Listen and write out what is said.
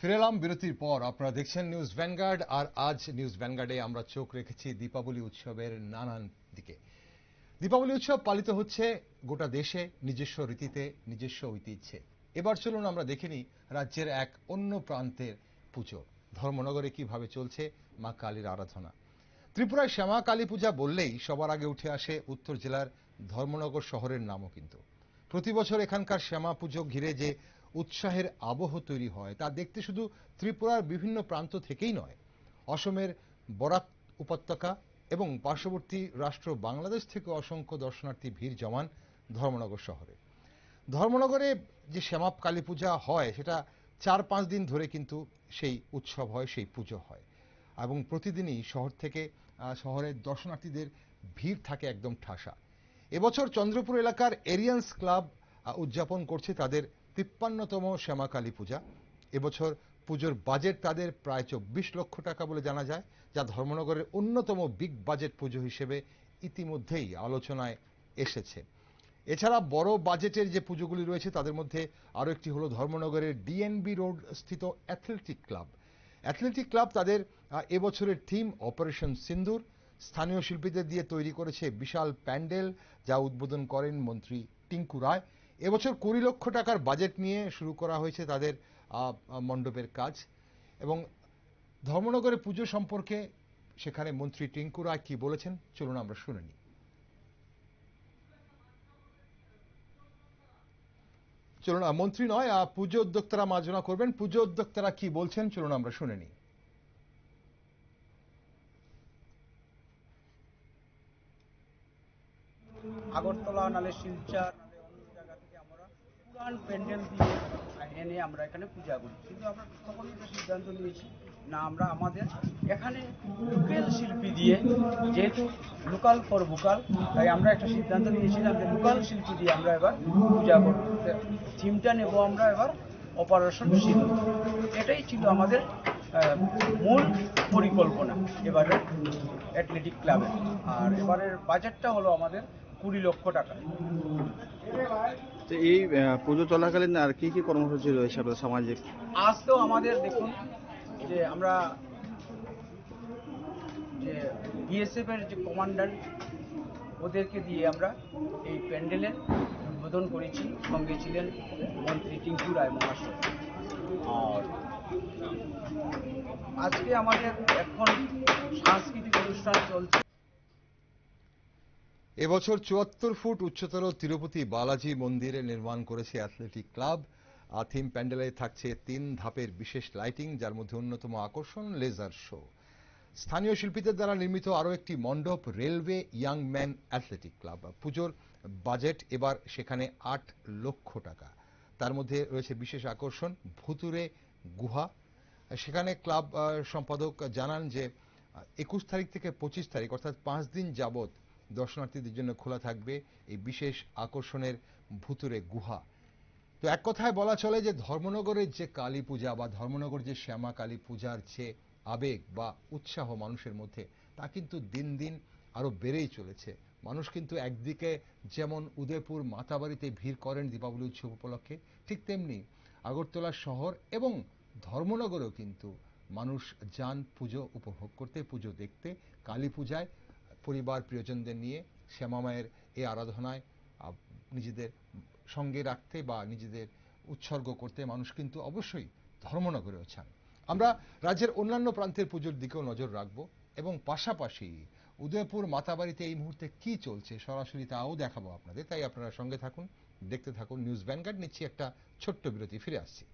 ফিরে এলাম বিরতির পর। আপনারা দেখছেন নিউজ ভ্যানগার্ড, আর আজ নিউজ ভ্যানগার্ডে আমরা চোখ রেখেছি দীপাবলি উৎসবের নানান দিকে। দীপাবলি উৎসব পালিত হচ্ছে গোটা দেশে, নিজস্ব রীতিতে, নিজস্ব ঐতিহ্যে। এবার চলুন আমরা দেখে নিই রাজ্যের এক অন্য প্রান্তের পুজো। ধর্মনগরে কীভাবে চলছে মা কালীর আরাধনা? ত্রিপুরায় শ্যামা কালী পূজা বললেই সবার আগে উঠে আসে উত্তর জেলার ধর্মনগর শহরের নামও কিন্তু। প্রতি বছর এখানকার শ্যামা পুজো ঘিরে যে উৎসাহের আবহ তৈরি হয়। তা দেখতে শুধু ত্রিপুরার বিভিন্ন প্রান্ত থেকেই নয়। অসমের বরাক উপত্যকা এবং পার্শ্ববর্তী রাষ্ট্র বাংলাদেশ থেকে অসংখ্য দর্শনার্থী ভিড় জমান ধর্মনগর শহরে। ধর্মনগরে যে শ্যামাপ কালী পূজা হয়, সেটা চার পাঁচ দিন ধরে কিন্তু সেই উৎসব হয়, সেই পুজো হয়। এবং প্রতিদিনই শহর থেকে শহরের দর্শনার্থীদের ভিড় থাকে একদম ঠাসা। এবছর চন্দ্রপুর এলাকার এরিয়ান্স ক্লাব উদযাপন করছে তাদের তিপ্পান্নতম শ্যামা কালী পূজা। এবছর পুজোর বাজেট তাদের প্রায় চব্বিশ লক্ষ টাকা বলে জানা যায়, যা ধর্মনগরের অন্যতম বিগ বাজেট পুজো হিসেবে ইতিমধ্যেই আলোচনায় এসেছে। এছাড়া বড় বাজেটের যে পুজোগুলি রয়েছে, তাদের মধ্যে আরও একটি হলো ধর্মনগরের ডিএনবি রোড স্থিত অ্যাথলেটিক ক্লাব। অ্যাথলেটিক ক্লাব তাদের এবছরের থিম অপারেশন সিন্দুর। স্থানীয় শিল্পীদের দিয়ে তৈরি করেছে বিশাল প্যান্ডেল, যা উদ্বোধন করেন মন্ত্রী টিঙ্কু রায়। এবছর কুড়ি লক্ষ টাকার বাজেট নিয়ে শুরু করা হয়েছে তাদের মণ্ডপের কাজ। এবং ধর্মনগরের পুজো সম্পর্কে সেখানে মন্ত্রী টিঙ্কু রায় কি বলেছেন, চলুন আমরা শুনে নিই। চলুন মন্ত্রী নয় পুজো উদ্যোক্তারা মার্জনা করবেন। পুজো উদ্যোক্তারা কি বলছেন, চলুন আমরা শুনে নিই। আগরতলা, নালে শিলচর নালে অন্য জায়গা থেকে আমরা প্যান্ডেল দিয়ে এনে আমরা এখানে পূজা করি। কিন্তু আমরা তখন একটা সিদ্ধান্ত নিয়েছি, না, আমরা আমাদের এখানে লোকাল শিল্পী দিয়ে, যেহেতু লোকাল ফর ভোকাল, তাই আমরা একটা সিদ্ধান্ত নিয়েছিলাম যে লোকাল শিল্পী দিয়ে আমরা এবার পূজা করব। থিমটা নেব আমরা এবার অপারেশন সিন্ধু। এটাই ছিল আমাদের মূল পরিকল্পনা এবারের অ্যাথলেটিক ক্লাবের আর এবারের বাজেটটা হলো আমাদের কুড়ি লক্ষ টাকা। তো এই পুজো চলাকালীন আর কি কি কর্মসূচি রয়েছে আপনাদের সামাজিক? আজ তো আমাদের দেখুন যে আমরা যে বিএসএফ এর যে কমান্ডান্ট ওদেরকে দিয়ে আমরা এই প্যান্ডেলের উদ্বোধন করেছি। সঙ্গে ছিলেন মন্ত্রী টিঙ্কু রায় মহাশয়। আর আজকে আমাদের এখন সাংস্কৃতিক অনুষ্ঠান চলছে। এবছর চুয়াত্তর ফুট উচ্চতর তিরুপতি বালাজি মন্দিরে নির্মাণ করেছে অ্যাথলেটিক ক্লাব। আর থিম প্যান্ডেলে থাকছে তিন ধাপের বিশেষ লাইটিং, যার মধ্যে অন্যতম আকর্ষণ লেজার শো। স্থানীয় শিল্পীদের দ্বারা নির্মিত আরও একটি মণ্ডপ, railway young man athletic club. পুজোর বাজেট এবার সেখানে আট লক্ষ টাকা। তার মধ্যে রয়েছে বিশেষ আকর্ষণ ভুতুরে গুহা। সেখানে ক্লাব সম্পাদক জানান যে একুশ তারিখ থেকে পঁচিশ তারিখ, অর্থাৎ পাঁচ দিন যাবত দর্শনার্থীদের জন্য খোলা থাকবে এই বিশেষ আকর্ষণের ভুতুরে গুহা। তো এক কথায় বলা চলে যে ধর্মনগরের যে কালী পূজা বা ধর্মনগর যে শ্যামা কালী পূজার যে আবেগ বা উৎসাহ মানুষের মধ্যে, তা কিন্তু দিন দিন আরও বেড়েই চলেছে। মানুষ কিন্তু একদিকে যেমন উদয়পুর মাতাবাড়িতে ভিড় করেন দীপাবলি উৎসব উপলক্ষে, ঠিক তেমনি আগরতলা শহর এবং ধর্মনগরেও কিন্তু মানুষ যান, পুজো, উপভোগ করতে, পুজো দেখতে, কালী পূজায় পরিবার প্রিয়জনদের নিয়ে শ্যামা মায়ের এই আরাধনায় নিজেদের সঙ্গে রাখতে বা নিজেদের উৎসর্গ করতে মানুষ কিন্তু অবশ্যই ধর্মনগরেও চান আমরা রাজ্যের অন্যান্য প্রান্তের পুজোর দিকেও নজর রাখব এবং পাশাপাশি উদয়পুর মাতাবাড়িতে এই মুহূর্তে কি চলছে সরাসরি তাও দেখাবো আপনাদের। তাই আপনারা সঙ্গে থাকুন, দেখতে থাকুন, নিউজ ভ্যানগার্ড নিচ্ছি একটা ছোট্ট বিরতি, ফিরে আসছি।